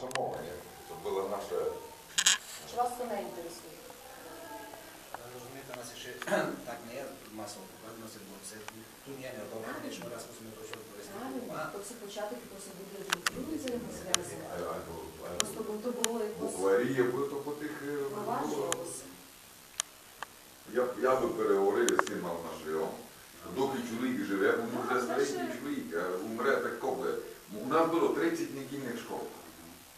наша це була наша. Чи вас це не інтересує? Розумієте, у нас ще так не є масово покладено, бо це тут є не одного, що раз ми то що Правильно, А, то це початок. А- а- а- Просто бо то було якось Букварі є, бо то по тих е, було. впроваджувалося. Я, я би переговорив з цим Малнашевом. Доки чоловік живе, він вже старий чоловік, а умре так коли. У нас було 30 недільних школ.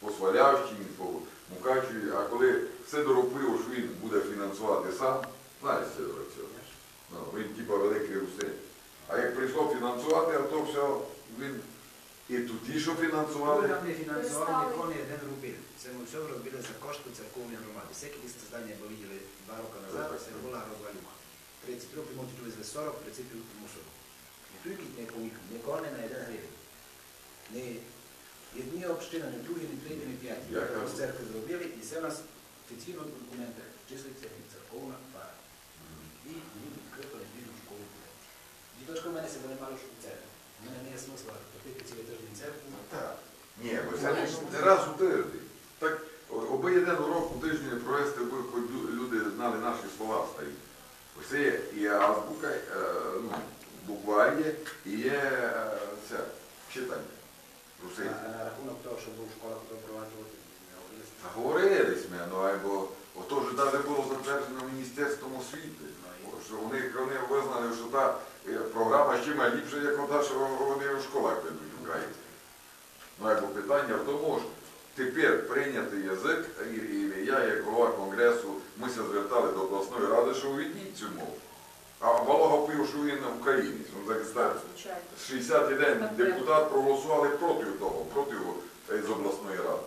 По Свалявщині, по Мукачеві, а коли Сидоров пив, що він буде фінансувати сам, знаєш Сидора цього. Ну, він типа великий русин. А як прийшло фінансувати, а то все він і тоді, що фінансували, нам не ніколи не один рубіль. Це ми все робили за кошти церковної громади. Всякі ті здання, бо виділи два роки назад, це була розвалюха. 30 років, ми тут 40, 30 років мусор. І тільки не помік, ніколи не на один гривень. Не одні общини, не другі, не треті, не п'яті. Я кажу. З церкви зробили, і це у нас офіційно в документах числиться як церковна пара. І ми відкрили вільну школу. Діточко в мене себе не мало в церкві. У мене не є смисла платити цілий тиждень церкву. Так. Ні, бо це не, раз у тиждень. Так, оби один урок у тиждень провести, аби хоч люди знали наші слова старі. Ось є і азбука, е, ну, букварь є, і є це, читання. А Русин. на рахунок того, що був школа куди впроваджувати, не говорили. Ми, ну або ото ж навіть було затверджено Міністерством освіти. Що вони, вони визнали, що та е, програма ще має ліпша, як ота, що вони в школах ведуть українські. Ну, або питання в тому ж, тепер прийняти язик, і, і я, як голова конгресу, ми звертали до обласної ради, що увідніть цю мову. А Волога пив, що він українець, він захистає. Звичайно. 60 день депутат проголосували проти того, проти е, з обласної ради.